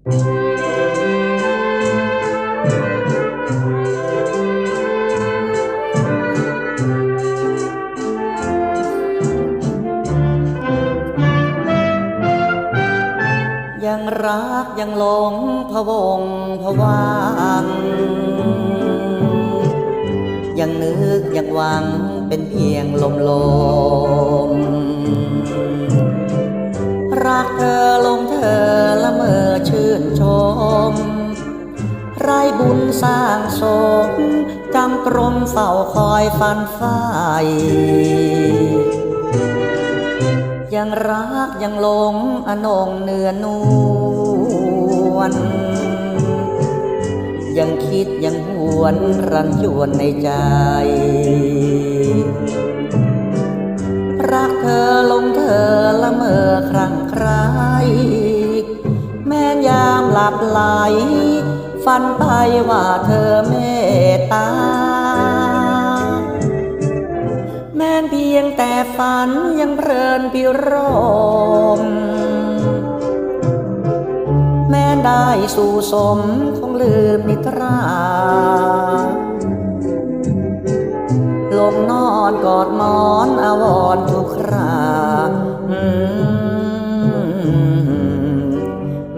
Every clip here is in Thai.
ยังรักยังหลงพะวงพะวัง ยังนึกยังหวังเป็นเพียงลมลม ชม ไรบุญสร้างสมจำกรมเฝ้าคอยฟันฝ่ายยังรักยังหลงอนงเนือนวลยังคิดยังหวนรันจวนในใจ รักเธอลงเธอละเมอใคร บไหล ฝันไปว่าเธอเมตตา แม้นเพียงแต่ฝันยังเพลินพิรม แม้ได้สู่สมคงลืมนิทรา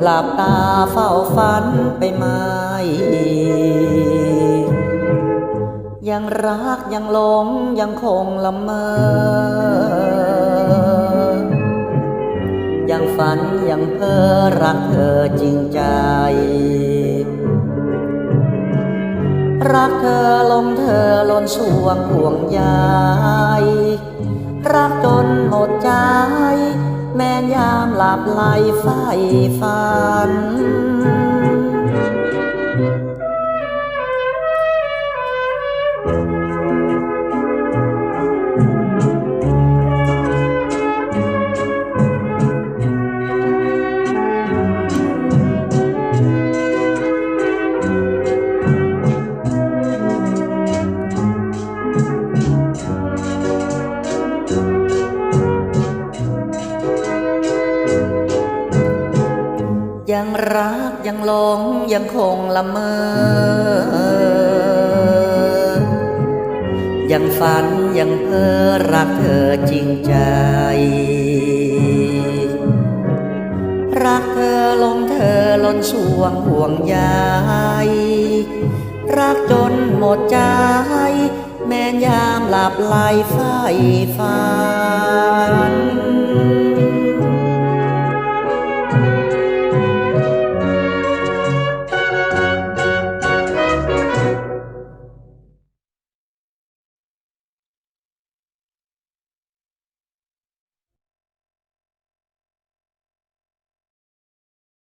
หลับตาเฝ้าฝันไปไหมยังรักยังหลงยังคงละเมอ ยังฝันยังเพ้อรักเธอจริงใจ รักเธอลงเธอล้นสวงห่วงใยรักจนหมดใจามหลับไหลไฟฝัน ยังรักยังหลงยังคงละเมอ ยังฝันยังเพ้อรักเธอจริงใจ รักเธอลงเธอล้นสวงห่วงใยรักจนหมดใจ แม้ยามหลับไหลไฟฝัน